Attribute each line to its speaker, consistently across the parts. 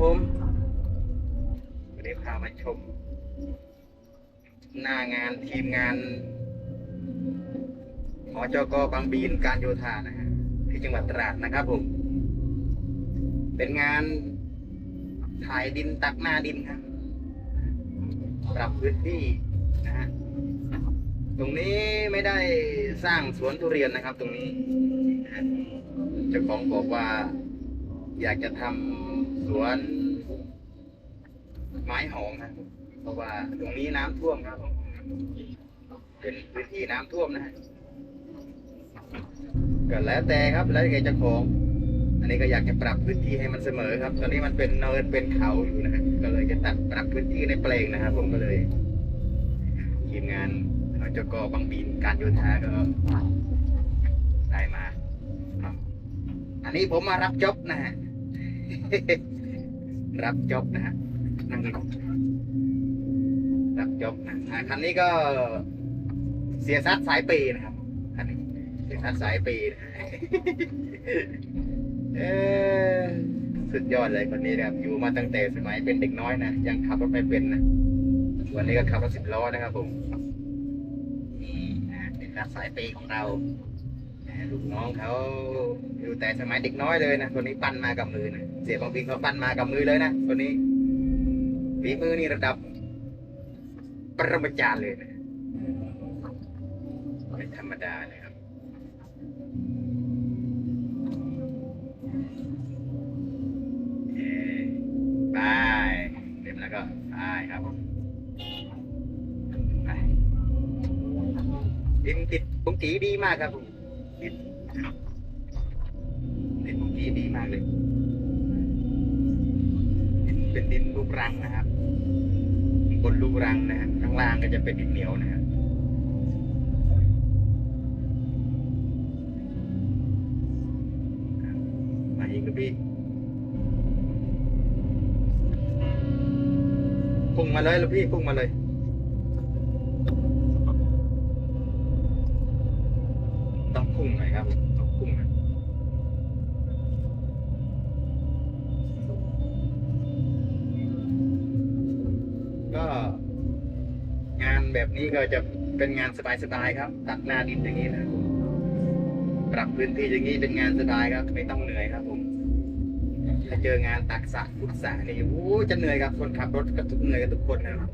Speaker 1: ผมวันนี้พามาชม หน้างานทีมงานหอจกบางบีนการโยธานะฮะที่จังหวัดตราดนะครับผม เป็นงานถ่ายดินตักหน้าดินครับ ปรับพื้นที่นะฮะตรงนี้ไม่ได้สร้างสวนทุเรียนนะครับ ตรงนี้เจ้าของบอกว่าอยากจะทำ สวน ไม้หอมนะเพราะว่าตรงนี้น้ำท่วมครับ เป็นพื้นที่น้ำท่วมนะฮะก็แล้วแต่ครับแล้วแต่เจ้าของ อันนี้ก็อยากจะปรับพื้นที่ให้มันเสมอครับ ตอนนี้มันเป็นเนินเป็นเขาอยู่นะฮะก็เลยจะตัดปรับพื้นที่ในแปลงนะครับ ผมก็เลยทีมงานจกบางบีนการโยธาก็ได้มา อันนี้ผมมารับจ็อบนะฮะ รับจ็อบนะฮะนั่งรับจ็อบนะอ่าคันนี้ก็เสียซัดสายปีนะครับคันนี้เสียซัดสายปีนะเออสุดยอดเลยคนนี้นะครับอยู่มาตั้งแต่สมัยเป็นเด็กน้อยนะยังขับรถไม่เป็นนะวันนี้ก็ขับรถสิบล้อนะครับผมนี่นะเป็นรักสายปีของเรา น้องเขาอยู่แต่สมัยเด็กน้อยเลยนะคนนี้ปั้นมากับมือนะเสียบางปีเขาปั้นมากับมือเลยนะคนนี้ฝีมือนี่ระดับปรมาจารย์เลยนะไม่ธรรมดาเลยครับเอ่อไปเรียบแล้วก็ไปครับไปดินติดปุงกีดีมากครับผม ดินดินปุงกีดีมากเลยดินเป็นดินลูกรังนะครับบนลูกรังนะฮะข้างล่างก็จะเป็นดินเหนียวนะฮะมาอีกครับพี่พุ่งมาเลยลูกพี่พุ่งมาเลย งานแบบนี้ก็จะเป็นงานสบายๆครับ ตัดหน้าดินอย่างนี้นะปรับพื้นที่อย่างนี้เป็นงานสบายครับ ไม่ต้องเหนื่อยครับผมถ้าเจองานตักสระขุดสระนี่โอ้จะเหนื่อยครับคนขับรถก็ทุกเหนื่อยกันทุกคนนะครับ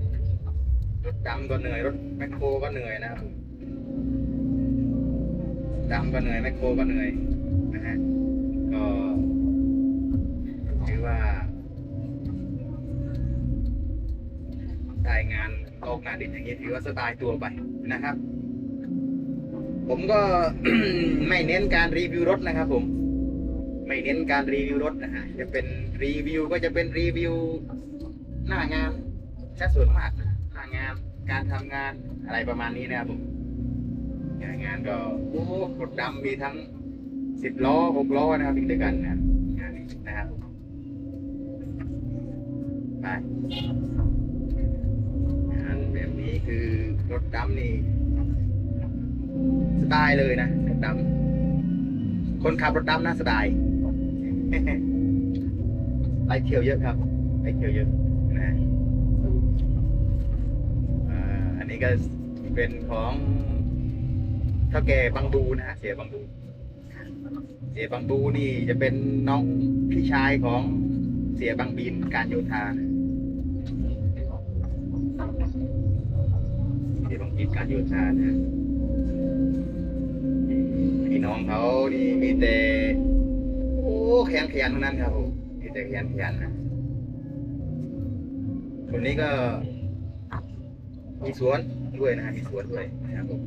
Speaker 1: รถดำก็เหนื่อยรถแมคโครก็เหนื่อยนะครับดำก็เหนื่อยแมคโครก็เหนื่อยนะฮะก็ถือว่า ได้งานออกงานดินอย่างนี้ถือว่าสบายตัวไปนะครับ ผมก็ไม่เน้นการรีวิวรถนะครับ ผม ไม่เน้นการรีวิวรถนะฮะจะเป็นรีวิวก็จะเป็นรีวิวหน้างานแค่ส่วนมากหน้างานการทำงานอะไรประมาณนี้นะครับผมหน้างานก็โอ้รถดำมีทั้งสิบล้อหกล้อนะครับวิ่งด้วยกันนะครับงานนี้นะครับไป แบบนี้คือรถดำนี่สไตล์เลยนะรถดำคนขับรถดำน่าสบายไปเที่ยวเยอะครับไปเที่ยวเยอะนะอันนี้ก็เป็นของเท่าแก่บางบูนะฮะเสียบางบูเสียบางบูนี่จะเป็นน้องพี่ชายของเสียบางบินการโยธานะ เสียบางบินการโยธานะพี่น้องเขานี่มีแต่โอ้แขยันขยันทั้งนั้นครับผมมีแต่แขยันขยันนะคนนี้ก็มีสวนด้วยนะฮะมีสวนด้วยนะครับผม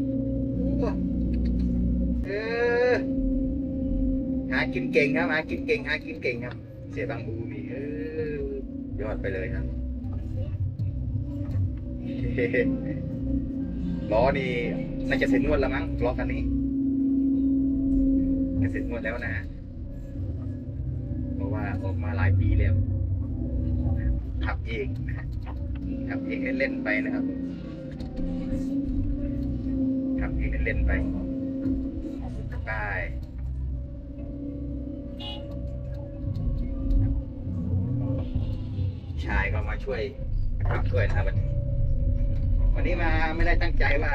Speaker 1: เออหากินเก่งครับหากินเก่งหากินเก่งครับ เสียบางบูมีเออยอดไปเลยครับ ล้อนี่น่าจะเสร็จงวดแล้วมั้งล้อคันนี้จะเสร็จงวดแล้วนะฮะเพราะว่าออกมาหลายปีแล้วขับเองนะขับเองเล่นๆไปนะครับขับเองเล่นๆไปไปชายก็มาช่วยขับช่วยนะครับวันนี้ วันนี้มาไม่ได้ตั้งใจว่า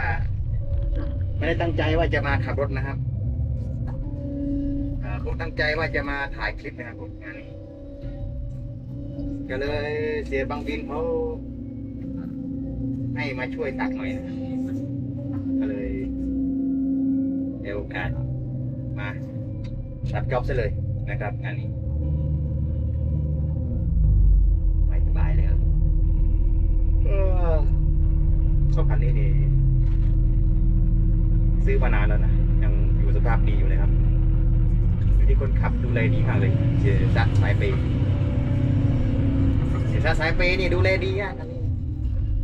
Speaker 1: ไม่ได้ตั้งใจว่าจะมาขับรถนะครับผมตั้งใจว่าจะมาถ่ายคลิปนะครับผมงานนี้ก็เลยเสียบางบินเขาให้มาช่วยตักหน่อยนะก็เลยเอโอกาสมารับจ็อบซะเลยนะครับงานนี้ไม่สบายเลยครับ ชอบคันนี้นี่ ซื้อมานานแล้วนะ ยังอยู่สภาพดีอยู่เลยครับอยู่ที่คนขับดูแลดีมากเลยเสียซัดสายเปย์เสียซัดสายเปย์นี่ดูแลดีอะคันนี้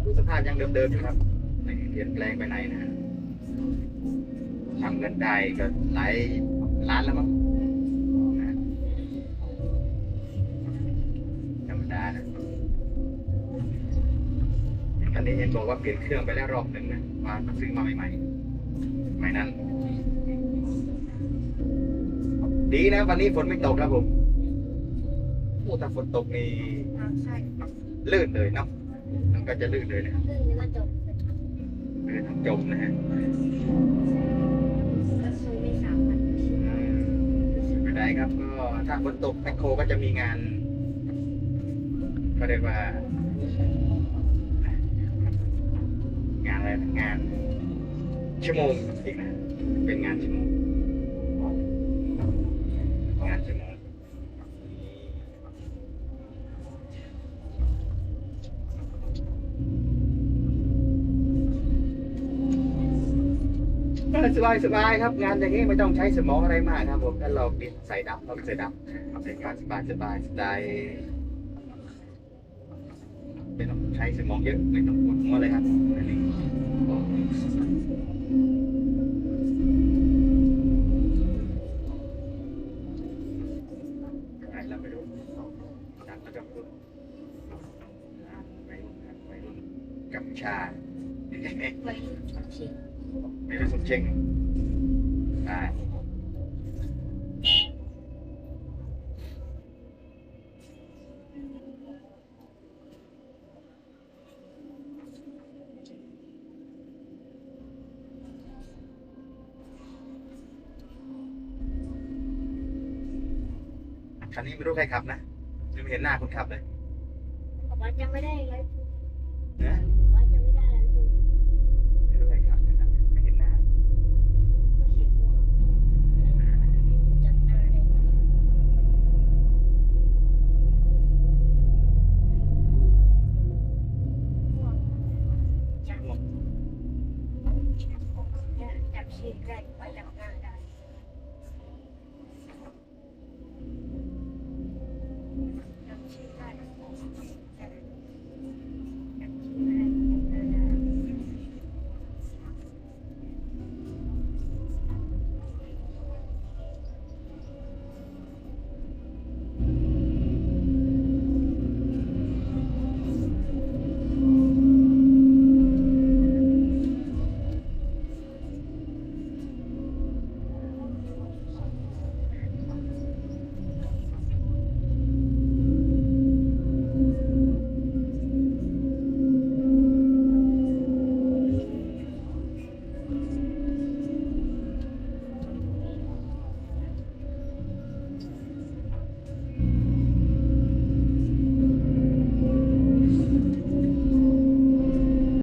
Speaker 1: ดูสภาพยังเดิมๆอยู่ครับไม่เปลี่ยนแปลงไปไหนนะทำเงินได้ก็หลายล้านแล้วมั้ง นนี้เห็นบอกว่าเปลี่ยนเครื่องไปแล้วรอบหนึ่งนะมาซื้อมาใหม่ๆใหม่นั้น ดีนะวันนี้ฝนไม่ตกครับผมโอ้ถ้าฝนตกนี่
Speaker 2: ใช่
Speaker 1: ลื่นเลยเนาะมันก็จะลื่นเลยนะ
Speaker 2: ลื่นแล้วก็จบ
Speaker 1: ลื่นทั้งจมนะฮะ
Speaker 2: ก็ซื้อไม่สามพัน
Speaker 1: อืมไม่ได้ครับ ก็ถ้าฝนตกแมคโครก็จะมีงานก็เรียกว่า งานอะไรงาน ชั่วโมงอีกนะเป็นงานชั่วโมงงานชั่วโมงสบายสบายครับ งานอย่างนี้ไม่ต้องใช้สมองอะไรมากครับผมถ้าเราปิดใส่ดับเราใส่ดับเป็นงานสบายสบายสไตล์ ช้สมองเยอะไม่ต้องปวดหัวเลยครับอันนี้ใครเราไม่รู้จับแล้วกับรุ่นไม่ไปรุ่นกับชา
Speaker 2: ไว้ชิง
Speaker 1: ไม่ได้สมเชงได้ คันนี้ไม่รู้ใครขับนะยังไม่เห็นหน้าคนขับเลย
Speaker 2: ผมว่าจะไม่ได้เลย
Speaker 1: นะ Yeah.